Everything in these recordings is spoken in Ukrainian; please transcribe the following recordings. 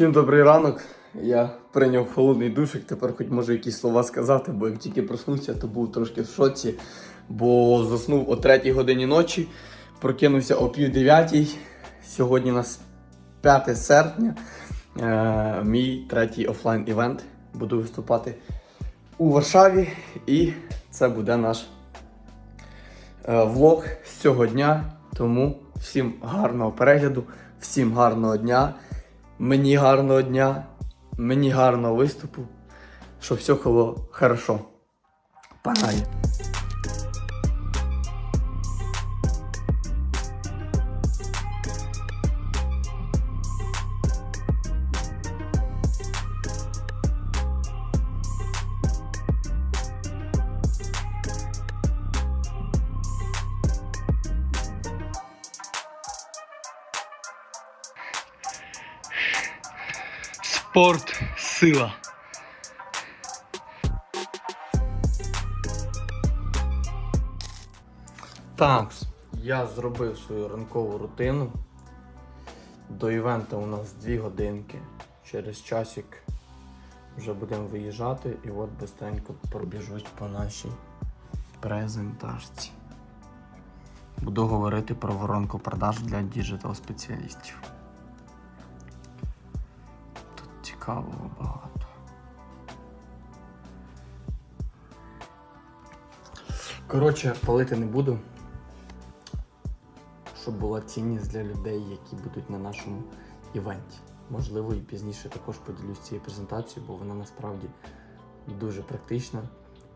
Всім добрий ранок. Я прийняв холодний душик, тепер хоч можу якісь слова сказати, бо як тільки проснувся, то був трошки в шоці, бо заснув о 3 годині ночі, прокинувся о пів дев'ятій. Сьогодні у нас 5 серпня. Е, мій третій офлайн івент. Буду виступати у Варшаві, і це буде наш е, влог з цього дня. Тому всім гарного перегляду, всім гарного дня, мені гарного дня, мені гарного виступу, щоб все було хорошо. Панай. Спорт сила. Так, я зробив свою ранкову рутину. До івента у нас 2 годинки. Через часик вже будемо виїжджати і от быстренько пробіжусь по нашій презентажці. Буду говорити про воронку продаж для діджитал спеціалістів. Цікавого багато. Коротше, палити не буду. Щоб була цінність для людей, які будуть на нашому івенті. Можливо, і пізніше також поділюсь цією презентацією, бо вона насправді дуже практична,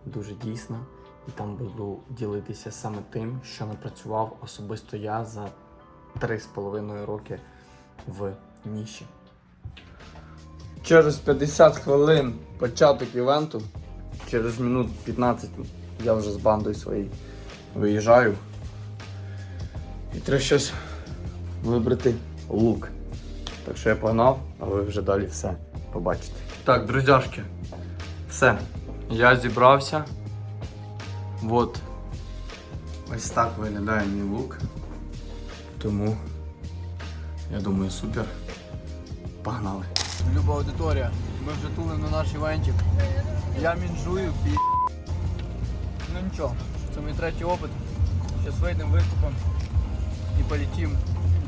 дуже дійсна. І там буду ділитися саме тим, що напрацював особисто я за 3,5 роки в ніші. Через 50 хвилин початок івенту, через минут 15 я вже з бандою своєю виїжджаю. І треба щось вибрати лук. Так що я погнав, а ви вже далі все побачите. Так, друзяшки, все. Я зібрався. Вот. Ось так виглядає мій лук. Тому я думаю, супер. Погнали. Люба аудиторія, ми вже тули на наш івентик. Я мінжую, пі... Ну нічого, це мій третій опит. Зараз вийдемо, виступимо і полетим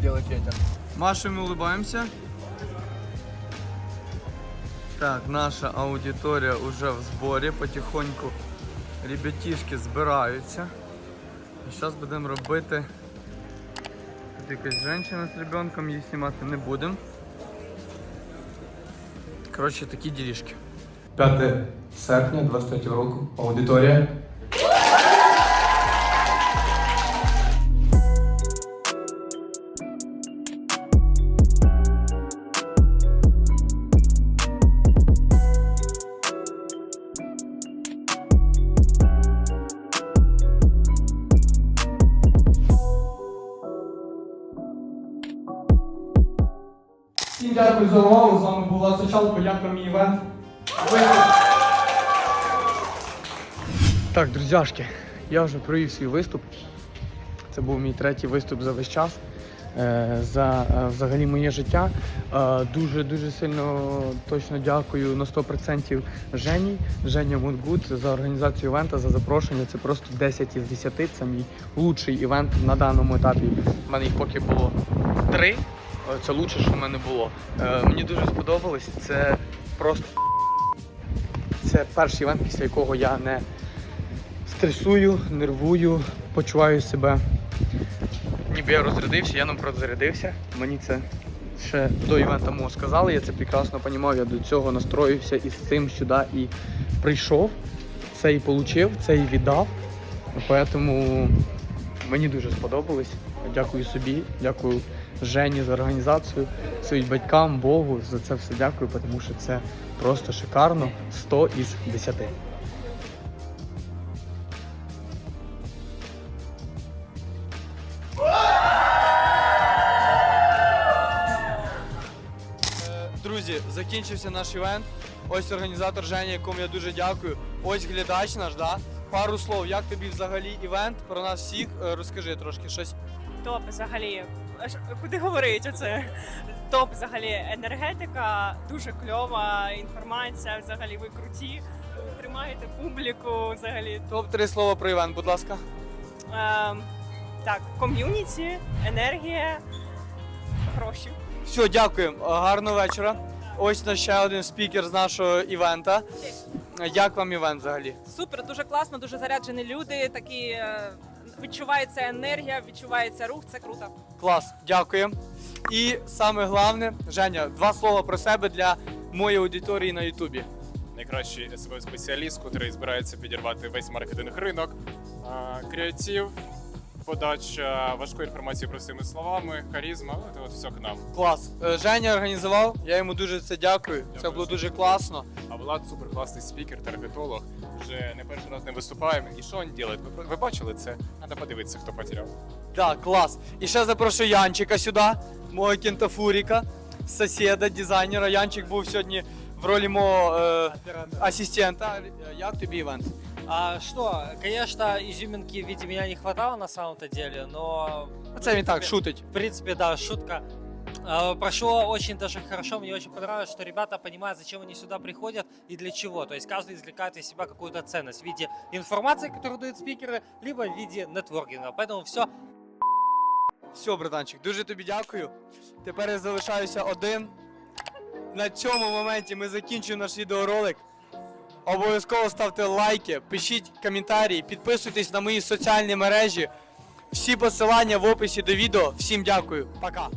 делать ветер. Машем мы улыбаемся. Так, наша аудиторія уже в зборі, потихоньку ребятішки збираються. І зараз будемо робити. Тут якась жінка з ребенком, її знімати не будемо. Коротше, такі ділішки. 5 серпня 23 року. Аудиторія. Всім дякую за увагу. Сочалко, мій івент. Так, друзяшки, я вже провів свій виступ. Це був мій третій виступ за весь час. е, За е, взагалі моє життя. Е, Дуже дуже сильно точно дякую на 100% Жені, Женя Мунгут за організацію івента, за запрошення. Це просто 10 із 10. Це мій лучший івент на даному етапі. У мене їх поки було три. Це лучше, що в мене було. Е, Мені дуже сподобалось. Це просто це перший івент, після якого я не стресую, нервую, почуваю себе. Ніби я розрядився, я наоборот зарядився. Мені це ще до івента мого сказали, я це прекрасно розумів, я до цього настроївся і з цим сюди і прийшов. Це і отримав, це і віддав. Тому мені дуже сподобалось. Дякую собі, дякую Жені за організацію, своїм батькам, Богу. За це все дякую, тому що це просто шикарно. 100 із 10. Е, Друзі, закінчився наш івент. Ось організатор Женя, якому я дуже дякую. Ось глядач наш, да? Пару слов, як тобі взагалі івент про нас всіх? Е, Розкажи трошки щось. Топ взагалі. аж куди говорить оце? Топ взагалі енергетика, дуже кльова інформація. Взагалі ви круті, тримаєте публіку. Взагалі Топ три слова про івент, будь ласка. Ем, так, ком'юніті, енергія, гроші. Все, дякуємо. Гарного вечора. Ось наш ще один спікер з нашого івента. Як вам івент взагалі? Супер, дуже класно, дуже заряджені люди. Такі е, відчувається енергія, відчувається рух. Це круто. Клас, дякую. І саме головне, Женя, два слова про себе для моєї аудиторії на Ютубі. найкращий seo спеціаліст, який збирається підірвати весь маркетинг ринок, а, креатив, подача важкої інформації простими словами, харізма. От, от все к нам. Клас. Е, Женя організував, я йому дуже це дякую. Це Дякую. було дуже класно. А Влад супер класний спікер, таргетолог. Вже не перший раз не виступаємо. І що він робить? Ви, ви бачили це? Треба подивитися, хто потеряв. Так, клас. І ще запрошую Янчика сюди, мого кентафуріка, сусіда, дизайнера. Янчик був сьогодні в ролі мого е, асистента. Е, Як тобі івент? А что, конечно, изюминки в виде меня не хватало на самом-то деле, но... Це він так шутить. В принципе, да, шутка. А, Прошло очень даже хорошо, мне очень понравилось, что ребята понимают, зачем они сюда приходят и для чего. То есть каждый извлекает из себя какую-то ценность в виде информации, которую дают спикеры, либо в виде нетворкинга. Поэтому все Все, братанчик, дуже тобі дякую. Тепер я залишаюся один. На цьому моменті ми закінчуємо наш відеоролик. Обов'язково ставте лайки, пишіть коментарі, підписуйтесь на мої соціальні мережі. Всі посилання в описі до відео. Всім дякую. Пока.